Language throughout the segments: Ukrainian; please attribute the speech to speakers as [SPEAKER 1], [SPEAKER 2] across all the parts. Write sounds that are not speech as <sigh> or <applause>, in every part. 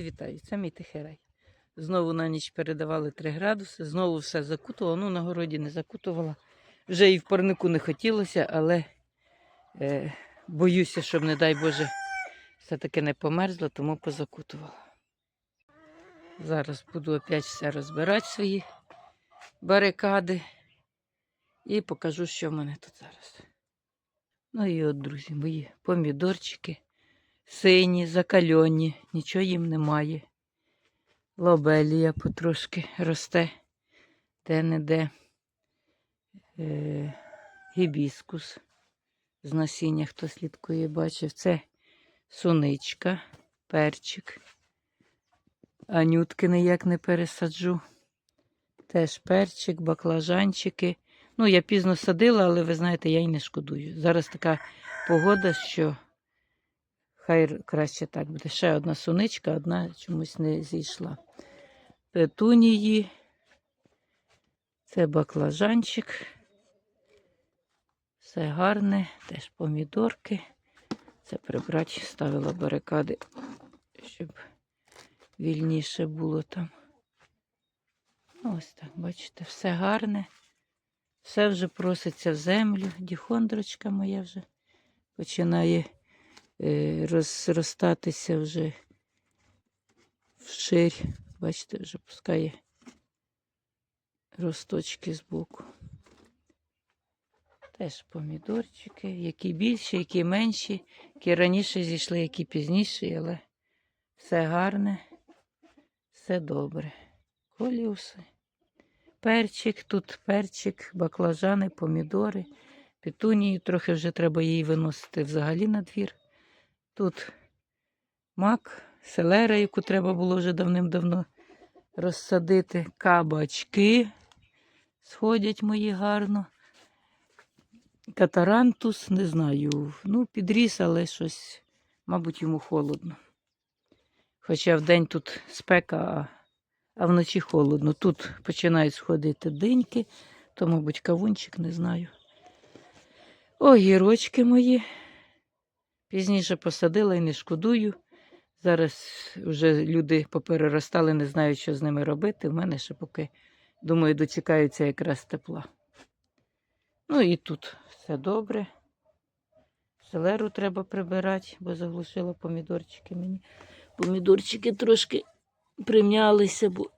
[SPEAKER 1] Вітаю, це мій тихий Знову на ніч передавали 3 градуси, знову все закутувала. Ну, на городі не закутувала. Вже і в парнику не хотілося, але е, боюся, щоб, не дай Боже, все-таки не померзло, тому позакутувала. Зараз буду опять все розбирати свої барикади і покажу, що в мене тут зараз. Ну і от, друзі, мої помідорчики сині, закальоні, нічого їм немає. Лобелія потрошки росте де-не-де. Е, гібіскус з насіння, хто слідкує, бачив. Це суничка, перчик. Анютки ніяк не пересаджу. Теж перчик, баклажанчики. Ну, я пізно садила, але ви знаєте, я й не шкодую. Зараз така погода, що хай краще так буде. Ще одна суничка, одна чомусь не зійшла. Петунії. Це баклажанчик. Все гарне, теж помідорки. Це прибрати, ставила барикади, щоб вільніше було там. Ось так, бачите, все гарне. Все вже проситься в землю. Діхондрочка моя вже починає розростатися вже вширь. Бачите, вже пускає росточки збоку. Теж помідорчики, які більші, які менші, які раніше зійшли, які пізніші, але все гарне, все добре. Коліуси. Перчик, тут перчик, баклажани, помідори, петунії. Трохи вже треба її виносити взагалі на двір. Тут мак, селера, яку треба було вже давним-давно розсадити. Кабачки сходять мої гарно. Катарантус, не знаю. Ну, підріс, але щось, мабуть, йому холодно. Хоча вдень тут спека, а, вночі холодно. Тут починають сходити диньки, то, мабуть, кавунчик, не знаю. Огірочки мої. Пізніше посадила і не шкодую. Зараз вже люди попереростали, не знають, що з ними робити. У мене ще поки, думаю, дочекаються якраз тепла. Ну і тут все добре. Селеру треба прибирати, бо заглушила помідорчики мені. Помідорчики трошки примнялися, бо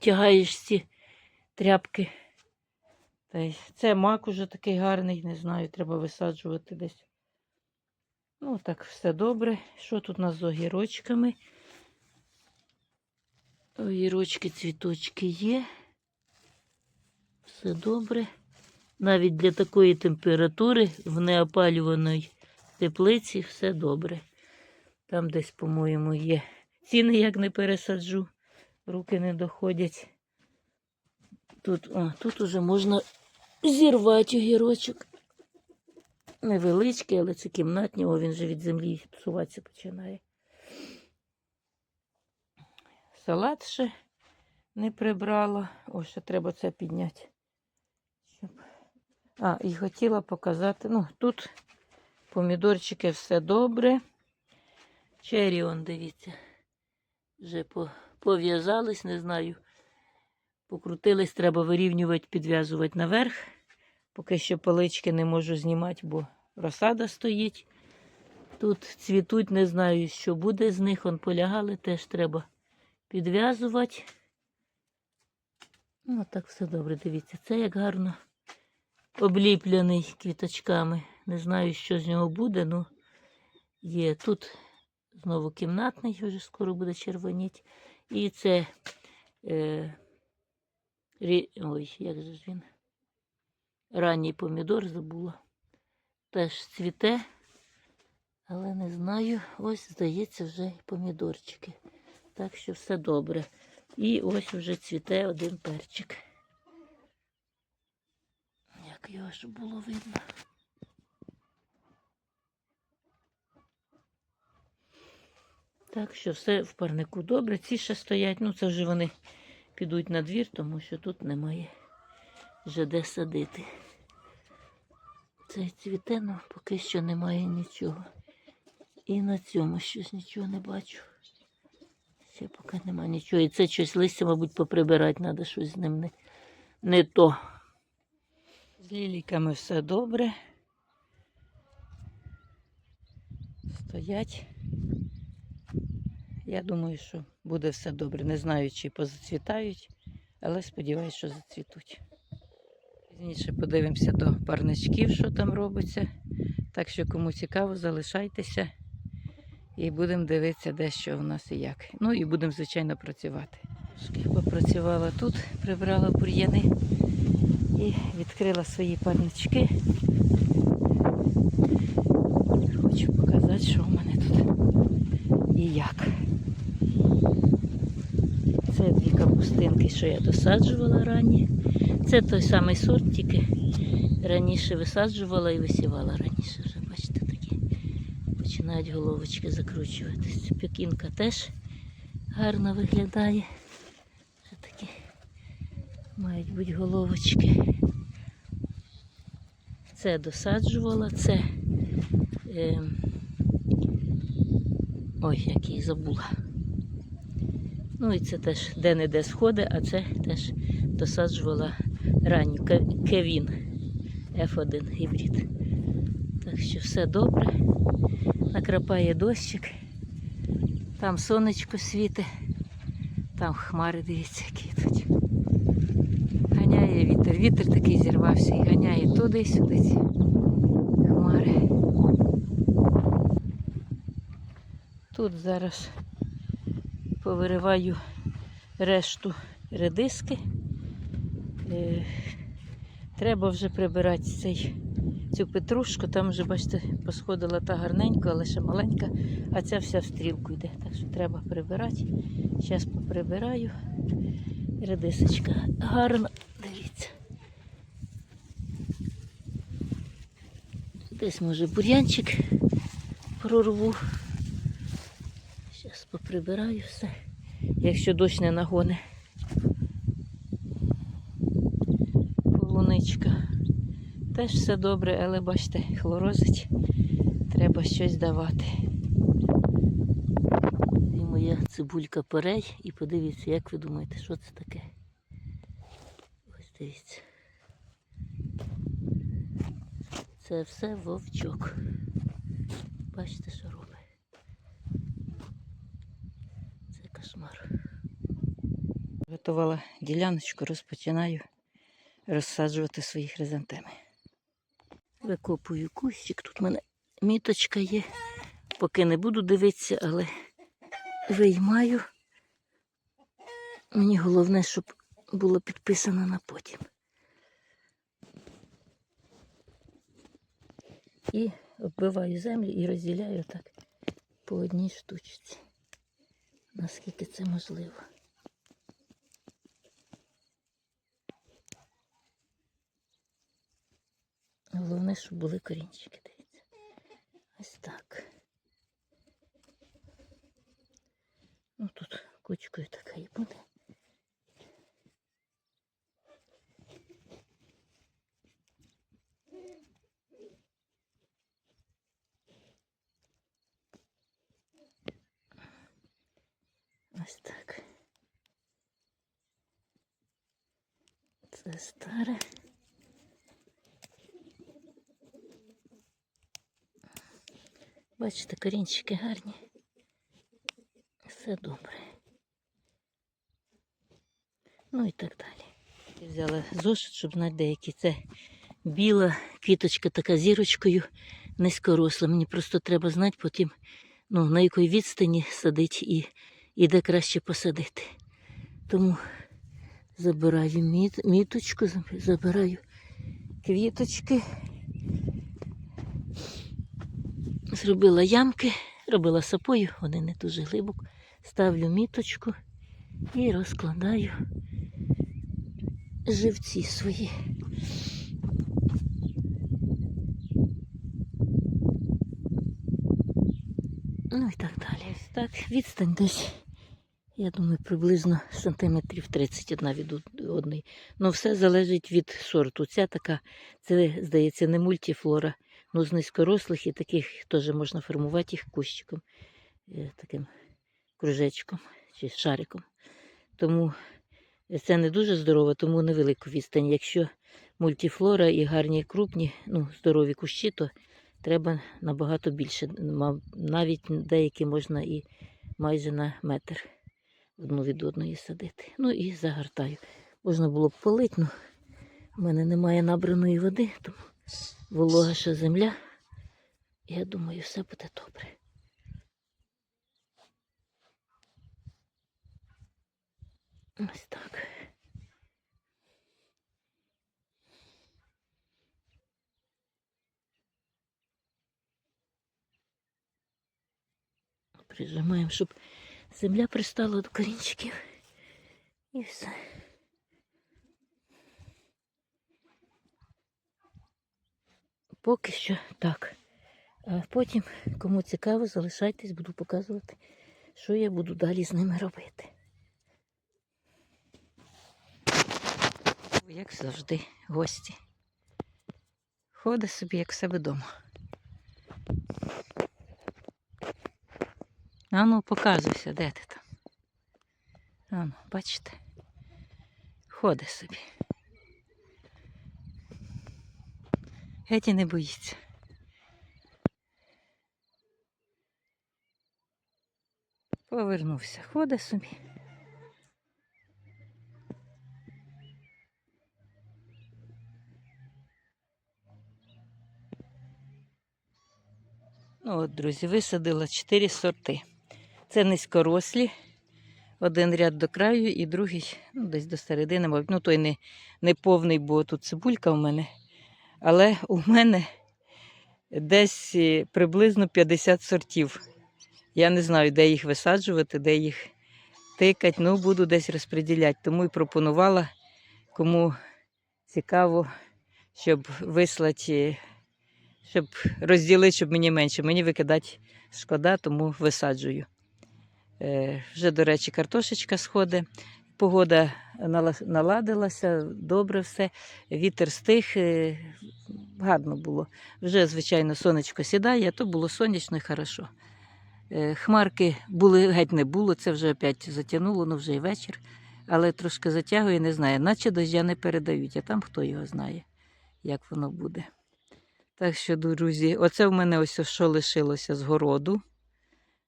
[SPEAKER 1] тягаєш ці тряпки. Це мак уже такий гарний, не знаю, треба висаджувати десь. Ну, так, все добре. Що тут у нас з огірочками? Огірочки, цвіточки є. Все добре. Навіть для такої температури в неопалюваній теплиці все добре. Там десь, по-моєму, є. Ціни як не пересаджу, руки не доходять. Тут, о, тут уже можна зірвати огірочок. Невеличкий, але це кімнатні, о, він вже від землі псуватися починає. Салат ще не прибрала. О, ще треба це підняти. Щоб... А, і хотіла показати. Ну, тут помідорчики все добре. Чері, он, дивіться, вже пов'язались, не знаю. Покрутились, треба вирівнювати, підв'язувати наверх. Поки що палички не можу знімати, бо розсада стоїть. Тут цвітуть, не знаю, що буде з них. Он полягали, теж треба підв'язувати. Ну, так все добре, дивіться. Це як гарно обліплений квіточками. Не знаю, що з нього буде, ну є. Тут знову кімнатний, вже скоро буде червоніти. І це. Е, рі... Ой, як же ж він? Ранній помідор забула. Теж цвіте, але не знаю. Ось, здається, вже помідорчики. Так що все добре. І ось вже цвіте один перчик. Як його щоб було видно. Так що все в парнику добре. Ці ще стоять, ну це вже вони підуть на двір, тому що тут немає вже де садити. Цей цвіте, ну поки що немає нічого. І на цьому щось нічого не бачу.
[SPEAKER 2] Ще поки нема нічого. І це щось листя, мабуть, поприбирати треба, щось з ним не, не то.
[SPEAKER 1] З ліліками все добре. Стоять. Я думаю, що буде все добре. Не знаю, чи позацвітають, але сподіваюся, що зацвітуть. Пізніше подивимося до парничків, що там робиться. Так що, кому цікаво, залишайтеся і будемо дивитися, де що в нас і як. Ну і будемо, звичайно, працювати. Попрацювала тут, прибрала бур'яни і відкрила свої парнички. Хочу показати, що в мене тут і як. Це що я досаджувала рані. Це той самий сорт, тільки раніше висаджувала і висівала раніше. Вже бачите, такі починають головочки закручуватись. Пекінка теж гарно виглядає. Вже такі мають бути головочки. Це досаджувала, це. Е, ой, її забула. Ну і це теж де-не-де сходи, а це теж досаджувала ранню Кевін F1 гібрид. Так що все добре. Накрапає дощик. Там сонечко світить, там хмари, дивіться, які йдуть. Ганяє вітер. Вітер такий зірвався і ганяє туди-сюди ці хмари. Тут зараз повириваю решту редиски. Е, Треба вже прибирати цей, цю петрушку. Там вже, бачите, посходила та гарненька, але ще маленька, а ця вся в стрілку йде. Так що треба прибирати. Зараз поприбираю. Редисочка гарна. Дивіться. Десь може бур'янчик прорву. Зараз поприбираю все, якщо дощ не нагоне. Полуничка. Теж все добре, але бачите, хлорозить. Треба щось давати.
[SPEAKER 2] І моя цибулька перей. І подивіться, як ви думаєте, що це таке? Ось дивіться. Це все вовчок. Бачите, що робить? Це кошмар.
[SPEAKER 1] Готувала діляночку, розпочинаю розсаджувати свої хризантеми.
[SPEAKER 2] Викопую кущик. Тут в мене міточка є. Поки не буду дивитися, але виймаю. Мені головне, щоб було підписано на потім. І оббиваю землю і розділяю так по одній штучці. Наскільки це можливо. Головне, щоб були корінчики, дивіться. Ось так. Ну тут кучкою така і буде. Ось так. Це старе. Бачите, корінчики гарні. Все добре. Ну і так далі. Я взяла зошит, щоб знати деякі. Це біла квіточка така зірочкою низькоросла. Мені просто треба знати потім, ну, на якій відстані садить і, і де краще посадити. Тому забираю міт, міточку, забираю квіточки. Зробила ямки, робила сапою, вони не дуже глибоко. Ставлю міточку і розкладаю живці свої. Ну і так далі. Так, відстань десь, я думаю, приблизно сантиметрів 31 від одної. Ну, все залежить від сорту. Ця така, це, здається, не мультифлора. Ну, з низькорослих і таких теж можна формувати їх кущиком, е, таким кружечком чи шариком. Тому це не дуже здорово, тому невелику відстань. Якщо мультифлора і гарні крупні, ну, здорові кущі, то треба набагато більше. Навіть деякі можна і майже на метр одну від одної садити. Ну і загортаю. Можна було б полити, але в мене немає набраної води, тому волога ще земля. Я думаю, все буде добре. Ось так. Прижимаємо, щоб земля пристала до корінчиків. І все. Поки що так. А потім, кому цікаво, залишайтесь, буду показувати, що я буду далі з ними робити.
[SPEAKER 1] Як завжди, гості. Ходить собі, як в себе вдома. Ану, показуйся, де ти там. Ану, бачите? Ходить собі. Геть і не боїться. Повернувся, ходить собі. Ну от, друзі, висадила чотири сорти. Це низькорослі, один ряд до краю і другий ну, десь до середини, мабуть. Ну, той не, не повний, бо тут цибулька у мене. Але у мене десь е, приблизно 50 сортів. Я не знаю, де їх висаджувати, де їх тикати. Ну, буду десь розподіляти. Тому і пропонувала, кому цікаво, щоб вислати, щоб розділити, щоб мені менше. Мені викидати шкода, тому висаджую. Е, вже, до речі, картошечка сходить. Погода наладилася, добре все. Вітер стих, е, гарно було. Вже, звичайно, сонечко сідає, то було сонячно і хорошо. Е, Хмарки були, геть не було, це вже опять затягнуло, ну вже і вечір. Але трошки затягує, не знаю, наче дождя не передають, а там хто його знає, як воно буде. Так що, друзі, оце в мене ось що лишилося з городу.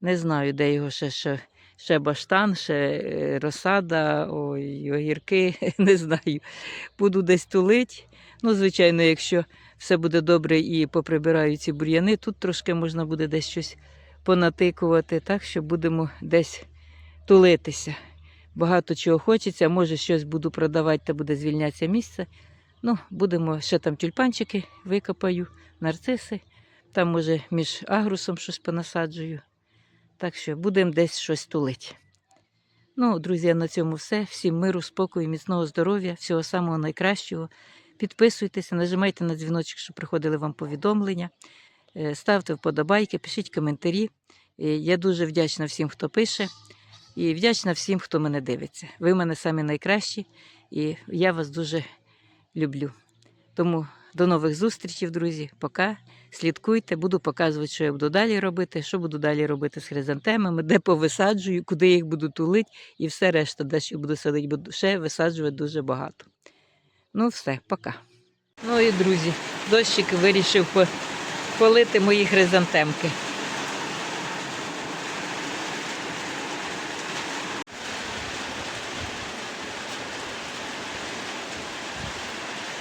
[SPEAKER 1] Не знаю, де його ще, ще, ще баштан, ще е, розсада, ой, огірки, <laughs> не знаю. Буду десь тулить. Ну, звичайно, якщо все буде добре і поприбираю ці бур'яни, тут трошки можна буде десь щось понатикувати, так що будемо десь тулитися. Багато чого хочеться, може щось буду продавати та буде звільнятися місце. Ну, будемо ще там тюльпанчики викопаю, нарциси. Там, може, між агрусом щось понасаджую. Так що будемо десь щось тулити. Ну, друзі, на цьому все. Всім миру, спокою, міцного здоров'я, всього самого найкращого. Підписуйтеся, нажимайте на дзвіночок, щоб приходили вам повідомлення. Е, Ставте вподобайки, пишіть коментарі. Е, Я дуже вдячна всім, хто пише, і вдячна всім, хто мене дивиться. Ви мене самі найкращі, і я вас дуже люблю. Тому до нових зустрічей, друзі. Пока. Слідкуйте, буду показувати, що я буду далі робити, що буду далі робити з хризантемами, де повисаджую, куди їх буду тулити, і все решта, де ще буду садити, буду ще висаджувати дуже багато. Ну, все, пока. Ну і друзі, дощик вирішив полити мої хризантемки.